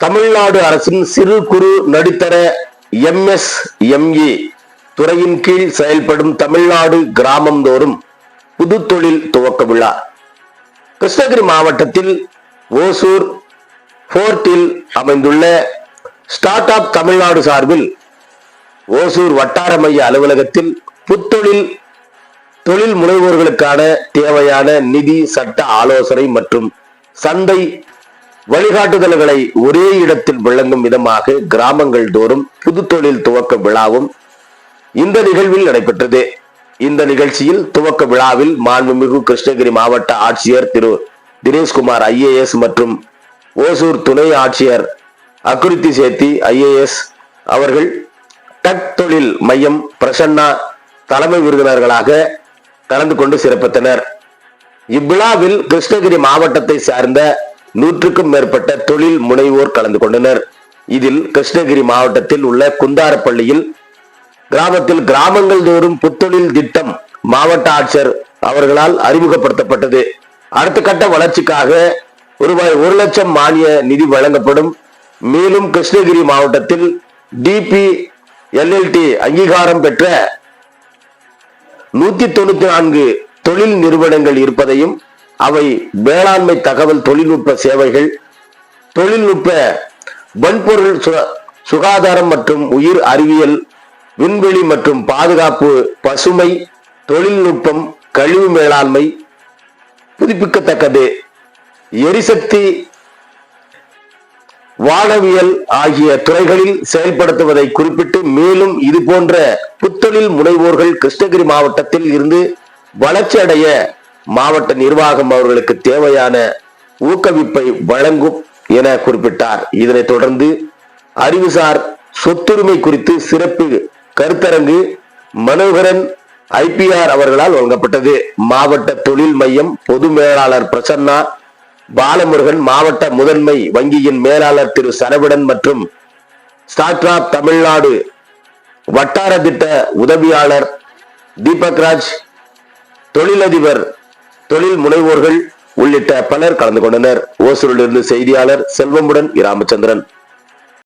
தமிழ்நாடு அரசின் சிறு குறு நடுத்தர எம்எஸ்எம்இ துறையின் கீழ் செயல்படும் தமிழ்நாடு கிராமந்தோறும் புது தொழில் துவக்க விழா. கிருஷ்ணகிரி மாவட்டத்தில் ஓசூர் போர்ட்டில் அமைந்துள்ள ஸ்டார்ட் அப் தமிழ்நாடு சார்பில் ஓசூர் வட்டார மைய அலுவலகத்தில் புத்தொழில் தொழில் முனைவோர்களுக்கான தேவையான நிதி சட்ட ஆலோசனை மற்றும் சந்தை வழிகாட்டுதல்களை ஒரே இடத்தில் விளங்கும் விதமாக கிராமங்கள் தோறும் புது தொழில் துவக்க விழாவும் இந்த நிகழ்வில் நடைபெற்றது. இந்த நிகழ்ச்சியில் துவக்க விழாவில் மாண்புமிகு கிருஷ்ணகிரி மாவட்ட ஆட்சியர் திரு தினேஷ்குமார் ஐஏஎஸ் மற்றும் ஓசூர் துணை ஆட்சியர் அக்குருத்தி சேத்தி ஐஏஎஸ் அவர்கள் டக் தொழில் மையம் பிரசன்னா தலைமை விருந்தினர்களாக கலந்து கொண்டு சிறப்பித்தனர். இவ்விழாவில் கிருஷ்ணகிரி மாவட்டத்தை சார்ந்த நூற்றுக்கும் மேற்பட்ட தொழில் முனைவோர் கலந்து கொண்டனர். இதில் கிருஷ்ணகிரி மாவட்டத்தில் உள்ள குந்தாரப்பள்ளியில் கிராமத்தில் கிராமங்கள் தோறும் புத்தொழில் திட்டம் மாவட்ட ஆட்சியர் அவர்களால் அறிமுகப்படுத்தப்பட்டது. அடுத்த கட்ட வளர்ச்சிக்காக ரூபாய் ஒரு லட்சம் மானிய நிதி வழங்கப்படும். மேலும் கிருஷ்ணகிரி மாவட்டத்தில் டிபி எல்எல்டி அங்கீகாரம் பெற்ற நூத்தி தொண்ணூத்தி நான்கு தொழில் நிறுவனங்கள் இருப்பதையும் அவை வேளாண்மை தகவல் தொழில்நுட்ப சேவைகள் தொழில்நுட்ப வன்பொருள் சுகாதாரம் மற்றும் உயிர் அறிவியல் விண்வெளி மற்றும் பாதுகாப்பு பசுமை தொழில்நுட்பம் கழிவு மேலாண்மை புதுப்பிக்கத்தக்கது. எரிசக்தி வானவியல் ஆகிய துறைகளில் செயல்படுத்துவதை குறிப்பிட்டு மேலும் இது போன்ற புத்தொழில் முனைவோர்கள் கிருஷ்ணகிரி மாவட்டத்தில் இருந்து வளர்ச்சி அடைய மாவட்ட நிர்வாகம் அவர்களுக்கு தேவையான ஊக்குவிப்பை வழங்கும் என குறிப்பிட்டார். இதனைத் தொடர்ந்து அறிவுசார் சொத்துரிமை குறித்து சிறப்பு கருத்தரங்கு மனோகரன் ஐபிஆர் அவர்களால் வழங்கப்பட்டது. மாவட்ட தொழில் மையம் பொது மேலாளர் பிரசன்னா பாலமுருகன் மாவட்ட முதன்மை வங்கியின் மேலாளர் திரு சரவிடன் மற்றும் ஸ்டார்ட் தமிழ்நாடு வட்டார திட்ட உதவியாளர் தீபக்ராஜ் தொழிலதிபர் தொழில் முனைவோர்கள் உள்ளிட்ட பலர் கலந்து கொண்டனர். ஓசூரிலிருந்து செய்தியாளர் செல்வமுடன் ராமச்சந்திரன்